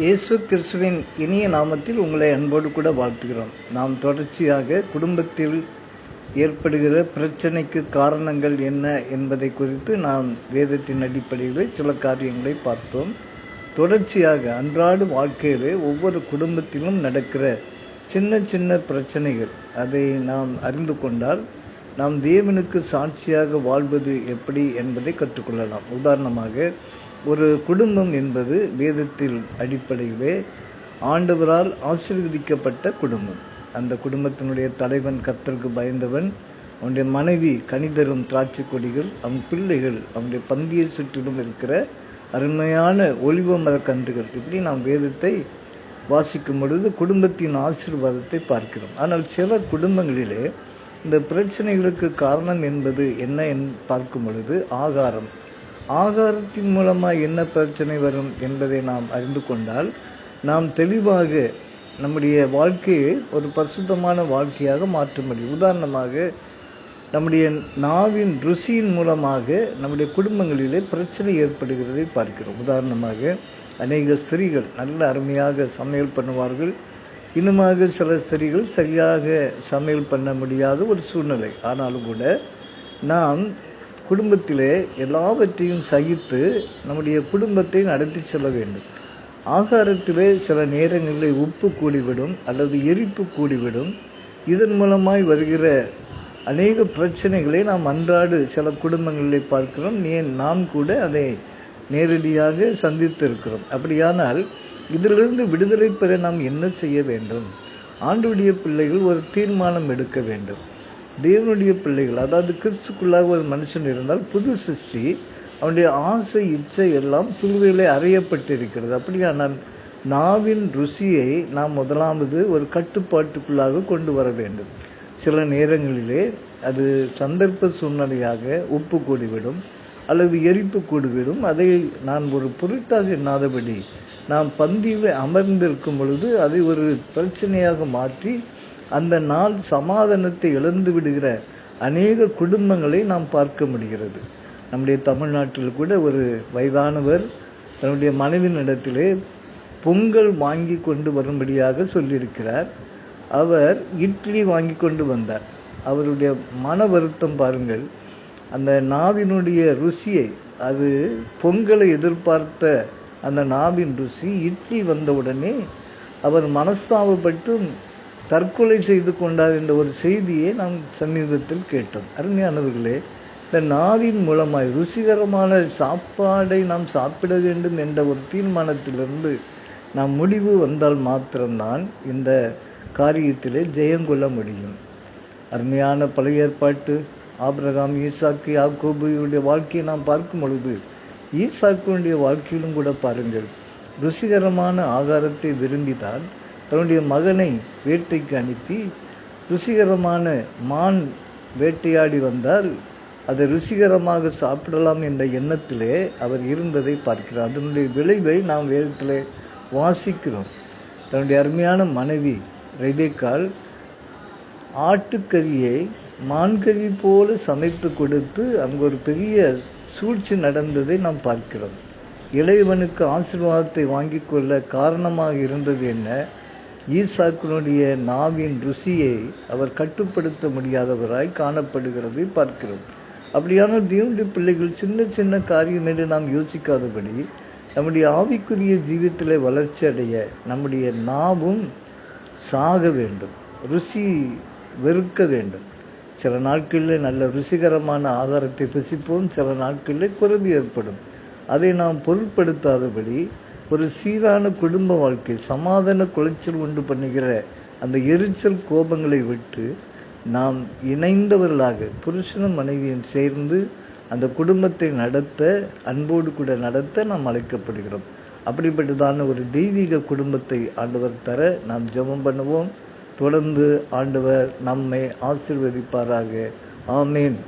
இயேசு கிறிஸ்துவின் இனிய நாமத்தில் உங்களை அன்போடு கூட வாழ்த்துகிறோம். நாம் தொடர்ச்சியாக குடும்பத்தில் ஏற்படுகிற பிரச்சனைக்கு காரணங்கள் என்ன என்பதை குறித்து நாம் வேதத்தின் அடிப்படையில் சில காரியங்களை பார்த்தோம். தொடர்ச்சியாக அன்றாட வாழ்க்கையிலே ஒவ்வொரு குடும்பத்திலும் நடக்கிற சின்ன சின்ன பிரச்சனைகள் அதை நாம் அறிந்து கொண்டால் நாம் தேவனுக்கு சாட்சியாக வாழ்வது எப்படி என்பதை கற்றுக்கொள்ளலாம். உதாரணமாக ஒரு குடும்பம் என்பது வேதத்தில் அடிப்படையிலே ஆண்டவரால் ஆசீர்வதிக்கப்பட்ட குடும்பம். அந்த குடும்பத்தினுடைய தலைவன் கத்தருக்கு பயந்தவன் அவனுடைய மனைவி கனிதரும் திராட்சை கொடிகள் அவன் பிள்ளைகள் அவனுடைய பந்தியை சுற்றிலும் இருக்கிற அருமையான ஒளிவ மர கன்றுகள். இப்படி நாம் வேதத்தை வாசிக்கும் பொழுது குடும்பத்தின் ஆசீர்வாதத்தை பார்க்கிறோம். ஆனால் சில குடும்பங்களிலே இந்த பிரச்சனைகளுக்கு காரணம் என்பது என்ன என் பார்க்கும் பொழுது ஆகாரம். ஆகாரத்தின் மூலமாக என்ன பிரச்சனை வரும் என்பதை நாம் அறிந்து கொண்டால் நாம் தெளிவாக நம்முடைய வாழ்க்கையை ஒரு பரிசுத்தமான வாழ்க்கையாக மாற்ற முடியும். உதாரணமாக நம்முடைய நாவின் ருசியின் மூலமாக நம்முடைய குடும்பங்களிலே பிரச்சனை ஏற்படுகிறதை பார்க்கிறோம். உதாரணமாக அநேக ஸ்திரீகள் நல்ல அருமையாக சமையல் பண்ணுவார்கள். இன்னுமாக சில ஸ்திரீகள் சரியாக சமையல் பண்ண முடியாத ஒரு சூழ்நிலை. ஆனாலும் கூட நாம் குடும்பத்திலே எல்லாவற்றையும் சகித்து நம்முடைய குடும்பத்தை நடத்தி செல்ல வேண்டும். ஆகாரத்திலே சில நேரங்களில் உப்பு கூடிவிடும் அல்லது எரிப்பு கூடிவிடும். இதன் மூலமாய் வருகிற அநேக பிரச்சனைகளை நாம் அன்றாடு சில குடும்பங்களில் பார்க்கிறோம். ஏன்? நாம் கூட அதை நேரடியாக சந்தித்திருக்கிறோம். அப்படியானால் இதிலிருந்து விடுதலை பெற நாம் என்ன செய்ய வேண்டும்? ஆண்டுடைய பிள்ளைகள் ஒரு தீர்மானம் எடுக்க வேண்டும். தேவனுடைய பிள்ளைகள் அதாவது கிறிஸ்துக்குள்ளாக ஒரு மனுஷன் இருந்தால் புது சிருஷ்டி அவனுடைய ஆசை இச்சை எல்லாம் சிலுவையிலே அறையப்பட்டிருக்கிறது. அப்படியானால் நாவின் ருசியை நாம் முதலாவது ஒரு கட்டுப்பாட்டுக்குள்ளாக கொண்டு வர வேண்டும். சில நேரங்களிலே அது சந்தர்ப்ப சூழ்நிலையாக உப்பு கூடிவிடும் அல்லது எரிப்பு கூடிவிடும். அதை நான் ஒரு பொருட்டாக எண்ணாதபடி நாம் பந்தியில் அமர்ந்திருக்கும் பொழுது அதை ஒரு பிரச்சனையாக மாற்றி அந்த நாள் சமாதானத்தை இழந்து விடுகிற அநேக குடும்பங்களை நாம் பார்க்க முடிகிறது. நம்முடைய தமிழ்நாட்டில் கூட ஒரு வயதானவர் தன்னுடைய மனைவினிடத்திலே பொங்கல் வாங்கி கொண்டு வரும்படியாக சொல்லியிருக்கிறார். அவர் இட்லி வாங்கி கொண்டு வந்தார். அவருடைய மன வருத்தம் பாருங்கள். அந்த நாவினுடைய ருசியை அது பொங்கலை எதிர்பார்த்த அந்த நாவின் ருசி இட்லி வந்தவுடனே அவர் மனஸ்தாபப்பட்டு தற்கொலை செய்து கொண்டார் என்ற ஒரு செய்தியை நாம் சமீபத்தில் கேட்டோம். அருமையானவர்களே இந்த நாவின் மூலமாய் ருசிகரமான சாப்பாடை நாம் சாப்பிட வேண்டும் என்ற ஒரு தீர்மானத்திலிருந்து நாம் முடிவு வந்தால் மாத்திரம்தான் இந்த காரியத்திலே ஜெயங்கொள்ள முடியும். அருமையான பழைய ஏற்பாட்டு ஆபிரகாம் ஈசாக்கு யாக்கோபுடைய வாழ்க்கையை நாம் பார்க்கும் பொழுது ஈசாக்குடைய வாழ்க்கையிலும் கூட பாருங்கள் ருசிகரமான ஆகாரத்தை விரும்பிதான் தன்னுடைய மகனை வேட்டைக்கு அனுப்பி ருசிகரமான மான் வேட்டையாடி வந்தால் அதை ருசிகரமாக சாப்பிடலாம் என்ற எண்ணத்திலே அவர் இருந்ததை பார்க்கிறார். அதனுடைய விளைவை நாம் வேதத்தில் வாசிக்கிறோம். தன்னுடைய அருமையான மனைவி ரெபேக்கால் ஆட்டுக்கறியை மான்கறி போல சமைத்து கொடுத்து அங்கு ஒரு பெரிய சூழ்ச்சி நடந்ததை நாம் பார்க்கிறோம். இளையவனுக்கு ஆசீர்வாதத்தை வாங்கி கொள்ள காரணமாக இருந்தது என்ன? ஈசாக்கினுடைய நாவின் ருசியை அவர் கட்டுப்படுத்த முடியாதவராய் காணப்படுகிறதை பார்க்கிறோம். அப்படியான தேவனுடைய பிள்ளைகள் சின்ன சின்ன காரியம் என்று நாம் யோசிக்காதபடி நம்முடைய ஆவிக்குரிய ஜீவித்தில் வளர்ச்சி அடைய நம்முடைய நாவும் சாக வேண்டும் ருசி வெறுக்க வேண்டும். சில நாட்களில் நல்ல ருசிகரமான ஆதாரத்தை புசிப்போம் சில நாட்களில் குறைவு ஏற்படும். அதை நாம் பொருட்படுத்தாதபடி ஒரு சீரான குடும்ப வாழ்க்கை சமாதான குலைச்சல் உண்டு பண்ணுகிற அந்த எரிச்சல் கோபங்களை விட்டு நாம் இணைந்தவர்களாக புருஷனும் மனைவியும் சேர்ந்து அந்த குடும்பத்தை நடத்த அன்போடு கூட நடத்த நாம் அழைக்கப்படுகிறோம். அப்படிப்பட்டதான ஒரு தெய்வீக குடும்பத்தை ஆண்டவர் தர நாம் ஜெபம் பண்ணுவோம். தொடர்ந்து ஆண்டவர் நம்மை ஆசிர்வதிப்பாராக. ஆமேன்.